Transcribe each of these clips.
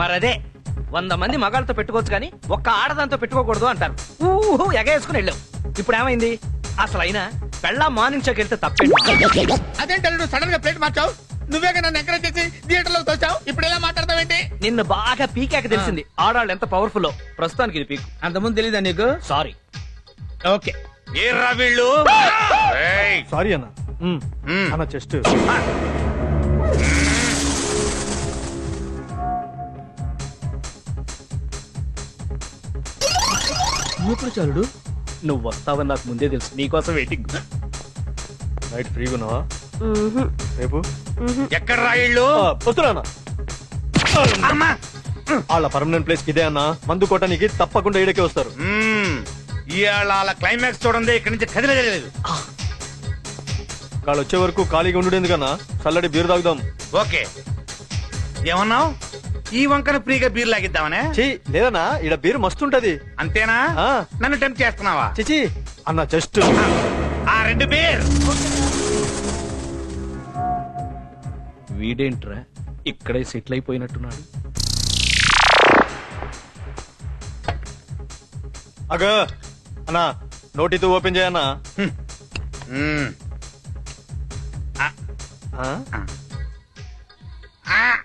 మరదే వంద మంది మగాళ్ళతో పెట్టుకోవచ్చు కానీ ఒక్క ఆడదాంతో పెట్టుకోకూడదు అంటారు. ఊహు ఎగేసుకుని వెళ్ళావు. ఇప్పుడు ఏమైంది అసలు అయినా పెళ్ళా మార్నింగ్ షోకి వెళ్తే తప్పేంటి? అదేంటి సడన్గా ప్లేట్ మార్చావు? నువ్వే కదా నన్ను ఎంకరేజ్ చేసి థియేటర్లో తోచావు? ఇప్పుడు ఎలా మాట్లాడతావేంటి? నిన్ను బాగా పీకాక తెలిసింది. ఆడాళ్ళు ఎంత పవర్ఫుల్ ప్రస్తుతానికి ఇది పీకు. అంతకుముందు తెలీదా నీకు? Sorry okay. ఏర్రా వీళ్ళు? ఏయ్! సారీ అన్న. అన్న చెస్ట్ చాలుడు నువ్వు వస్తావని నాకు ముందే తెలుసు. నీకోసం వెయిటింగ్ నైట్ ఫ్రీగా ఉన్నావా? రేపు? ఎక్కడ్రా వీళ్ళు? ఆ, వస్తున్నా అన్న అమ్మా! వాళ్ళ పర్మనెంట్ ప్లేస్ ఇదే అన్న. మందు కొట్టడానికి తప్పకుండా ఇడకే వస్తారు. ఇవాళ వాళ్ళ క్లైమాక్స్ చూడండి ఇక్కడి నుంచి కదిలేదు వాళ్ళు వచ్చే వరకు ఖాళీగా ఉండు ఎందుకన్నా? చల్లడి బీరు తాగుదాం. ఓకే. ఏమన్నావు? ఈ వంకన ఫ్రీగా బీర్ లాగిద్దామనే? చెయ్యి లేదన్నా ఇడ బీరు మస్తు ఉంటది. అంతేనా? ఆ. నన్ను టెంప్ట్ చేస్తున్నావా? చిచి అన్న జస్ట్. ఆ రెండు బీర్. వీడేంట్రా? ఇక్కడే సెటిల్ అయిపోయినట్టున్నాడు అగ అన్నా నోటితో ఓపెన్ చేయన్నా మ్మ్. ఆ.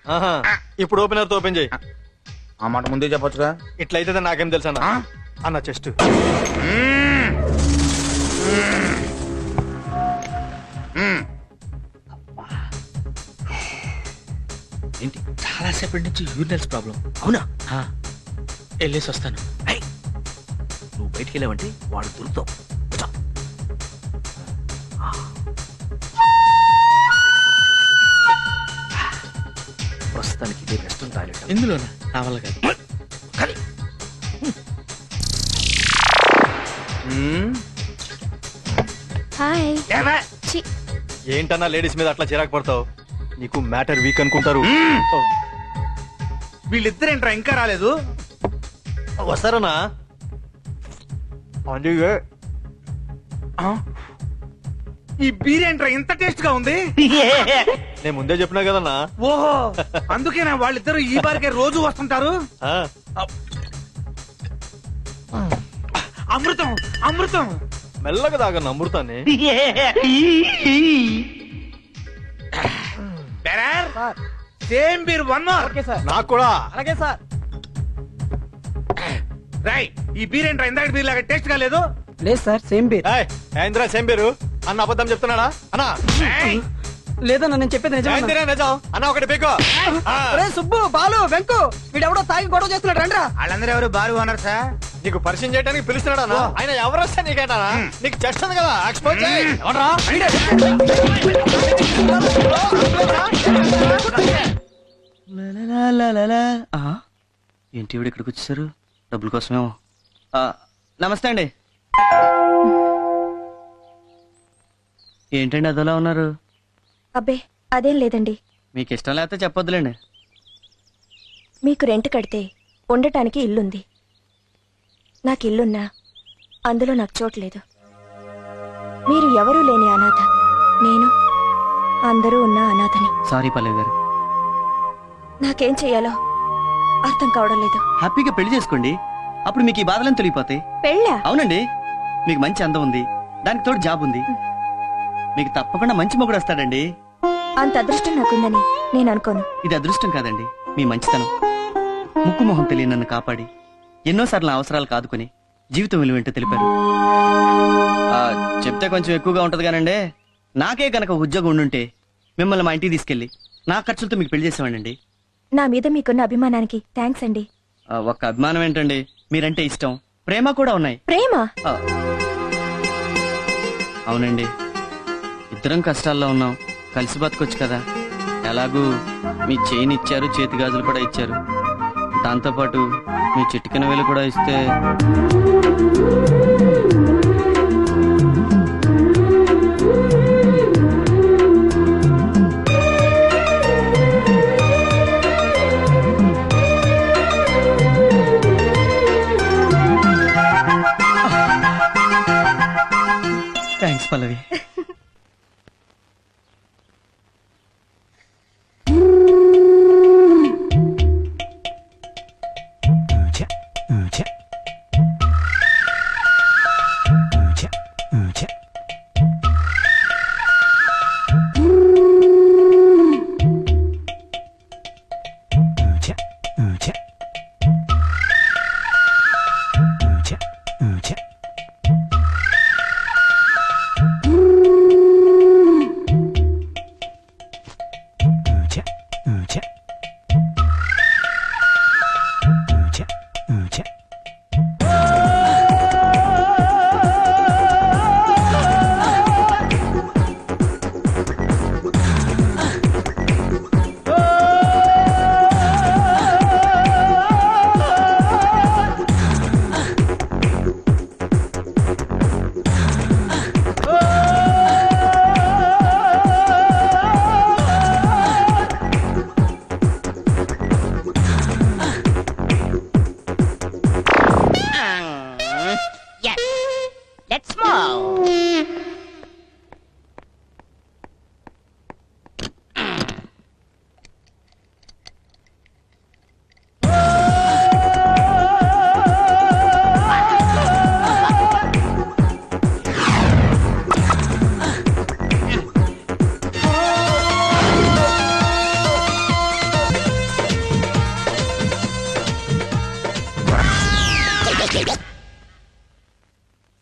ఆహా. ఇప్పుడు ఓపెనర్తో ఓపెన్ చేయి? ఆ మాట ముందే చెప్పొచ్చుగా. ఇట్లయితే నాకేం తెలుసు అన్న? ఆ? అన్న చెస్ట్. ఏంటి? చాలా సేపటి నుంచి యూరినల్స్ ప్రాబ్లం అవునా? వెళ్ళేసి వస్తాను. ఐ, నువ్వు బయటికి వెళ్ళావంటే వాడు దొరుకుతావు. ఇందులోనా? నా వల్ల కాదు మ్మ్. హాయ్. ఏంటన్నా లేడీస్ మీద అట్లా చిరాకు పడతావు? నీకు మ్యాటర్ వీక్ అనుకుంటారు. వీళ్ళిద్దరేంట్రా ఇంకా రాలేదు? వస్తారన్నా? అందుకే ఆ? ఈ బీర్ ఏంట్రా ఇంత టేస్ట్గా ఉంది? నేను ముందే చెప్పినా కదన్నా. ఓహో అందుకేనా వాళ్ళిద్దరు ఈ బారికే రోజు వస్తుంటారు? ఆ, అమృతం అమృతం. మెల్లగా తాగన్న అమృతాన్ని. Same beer one more. నాకు కూడా. అలాగే సార్. రై ఈ బీర్ ఏంట్రా ఇందాక బీర్ లాగా టేస్ట్గా లేదు? లేదు సార్ సేమ్ బీర్. ఏయ్, ఏందిరా సేమ్ పేరు అన్న అబద్ధం చెప్తున్నాడా? అన్నా. లేదన్న నేను చెప్పేది ఏందిరా నిజం? అన్న ఒకటి పీకో. ఆ, సుబ్బు బాలు వెంకు వీడెవడో తాగి గొడవ చేస్తున్నాడు రండ్రా వాళ్ళందరూ ఎవరు బారు ఓనర్ సార్? నీకు పరిచయం చేయడానికి పిలుస్తున్నాడా అన్న? ఆయన ఎవరు వస్తే నీకేటా నీకు చెస్ట్ ఉంది కదా ఎక్స్పోజ్ చేయి. ఎవడ్రా? ఏంటి ఇవిడ ఇక్కడికి వచ్చేసారు డబ్బుల కోసమేమో. ఆ, నమస్తే అండి. ఏంటండి అదోలా ఉన్నారు? అబ్బే అదేం లేదండి. మీకు ఇష్టం లేకపోతే చెప్పొద్దులేండి. మీకు రెంట్ కడితే ఉండటానికి ఇల్లుంది. నాకు ఇల్లున్నా అందులో నాకు చోటు లేదు. మీరు ఎవరూ లేని అనాథ. నేను అందరూ ఉన్న అనాథని. సారీ పల్లవి గారు. నాకేం చెయ్యాలో అర్థం కావడం లేదు. హ్యాపీగా పెళ్ళి చేసుకోండి. అప్పుడు మీకు ఈ బాధలను తొలగిపోతాయి. పెళ్ళా? అవునండి. మీకు మంచి అందం ఉంది. దానికి తోడు జాబ్ ఉంది. మీకు తప్పకుండా మంచి మొగుడు వస్తాడండి. అంత అదృష్టం నాకుందని నేను అనుకోను. ఇది అదృష్టం కాదండి మీ మంచితనం. ముక్కు మొహం తెలియని నన్ను కాపాడి ఎన్నోసార్లు నా అవసరాలు కాదుకొని జీవితం విలువేంటో తెలిపారు. ఆ, చెప్తే కొంచెం ఎక్కువగా ఉంటది కానండి నాకే కనుక ఉద్యోగం ఉండుంటే మిమ్మల్ని మా ఇంటికి తీసుకెళ్ళి నా ఖర్చులతో మీకు పెళ్ళి చేసేవాడండి నా మీద మీకున్న అభిమానానికి థ్యాంక్స్ అండి. ఆ, ఒక్క అభిమానం ఏంటండి మీరంటే ఇష్టం ప్రేమ కూడా ఉన్నాయి. ప్రేమ? ఆ, అవునండి. ఇద్దరం కష్టాల్లో ఉన్నాం. కలిసి బతకొచ్చు కదా. ఎలాగూ మీ చేయిని ఇచ్చారు చేతి గాజులు కూడా ఇచ్చారు. దాంతోపాటు మీ చిటికెన వేలు కూడా ఇస్తే థ్యాంక్స్ పల్లవి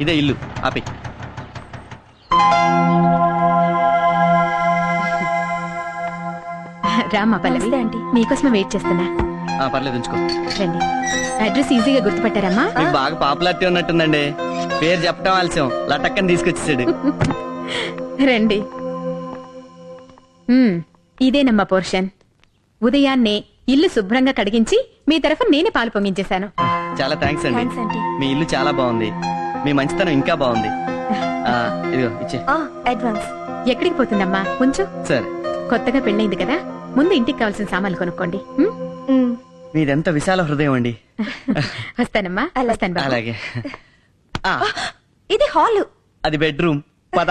ఇదే ఇల్లు. ఆపి. రామ్మా పల్లవి. ఆంటీ. మీకోసమే వెయిట్ చేస్తున్నా. ఆ, పర్లేదు ఉంచుకో. రండి. అడ్రస్ ఈజీగా గుర్తుపట్టారమ్మా. మీకు బాగా పాపులారిటీ ఉన్నట్టుందండి. పేరు చెప్పడం ఆలస్యం. లటక్కని తీసుకొచ్చేసాడు. రండి. ఇదేనమ్మా పోర్షన్. ఉదయాన్నే ఇల్లు శుభ్రంగా కడిగించి మీ తరఫున నేనే పాలు పొంగించేశాను. చాలా థ్యాంక్స్ అండి. థ్యాంక్స్ ఆంటీ మీ ఇల్లు చాలా బాగుంది. మీ మంచితనం ఇంకా బాగుంది. ఆ, ఇదిగో ఇచ్చే. ఆ, అడ్వాన్స్ ఎక్కడికి పోతుందమ్మా? కొంచెం సరే. కొత్తగా పెళ్ళైంది కదా? ముందు ఇంటికి కావాల్సిన సామాన్లు కొనుక్కోండి. మీదెంత విశాల హృదయం అండి. వస్తానమ్మా అలాగే. వస్తాను బాబు. అలాగే. ఆ, ఇది హాలు. అది బెడ్రూమ్. పద.